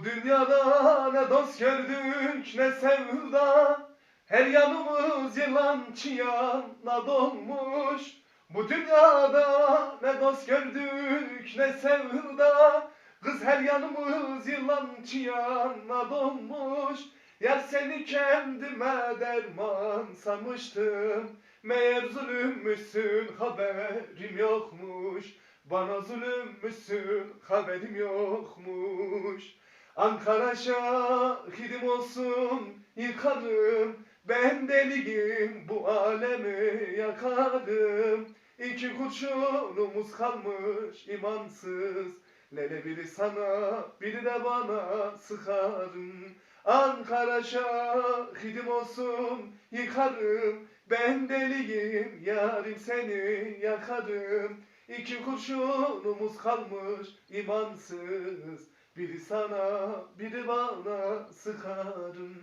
Bu dünyada ne dost gördük ne sevda. Her yanımız yılan çiyana dolmuş Bu dünyada ne dost gördük ne sevda. Kız her yanımız yılan çiyana dolmuş Yar seni kendime derman sanmıştım. Meğer zulümmüşsün haberim yokmuş. Bana zulümmüşsün haberim yokmuş Ankara şahidim olsun yıkarım. Ben deliyim bu alemi yakarım. İki kurşunumuz kalmış imansız. Lele biri sana biri de bana sıkarım. Ankara şahidim olsun yıkarım. Ben deliyim yarim seni yakarım. İki kurşunumuz kalmış imansız Biri sana biri bana sıkarım.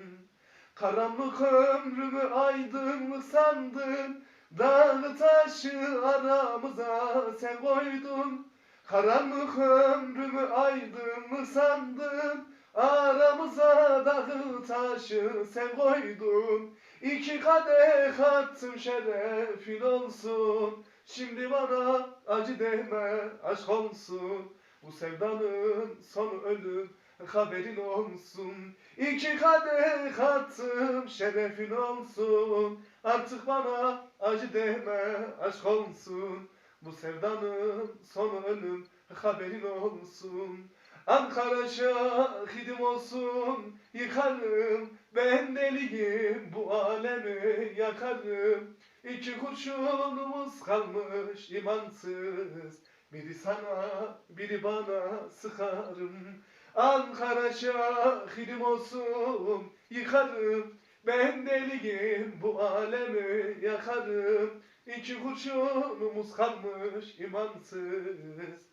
Karanlık ömrümü aydınlık sandın? Dağlı taşı aramıza sen koydun. Karanlık ömrümü aydınlık sandın? Aramıza dağı taşı sen koydun. İki kadeh attım şerefin olsun. Şimdi bana acı deme aşk olsun Bu sevdanın sonu ölüm haberin olsun. İki kadeh attım şerefin olsun. Artık bana acı deme aşk olsun. Bu sevdanın sonu ölüm haberin olsun. Ankara şahidim olsun yıkarım Ben deliyim. Bu alemi yakarım. İki kurşunumuz kalmış imansız Biri sana biri bana sıkarım. Ankara şahidim olsun yıkarım. Ben deliyim bu alemi yakarım. İki kurşunumuz kalmış imansız.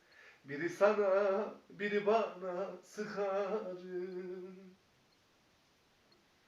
Biri sana biri bana sıkarım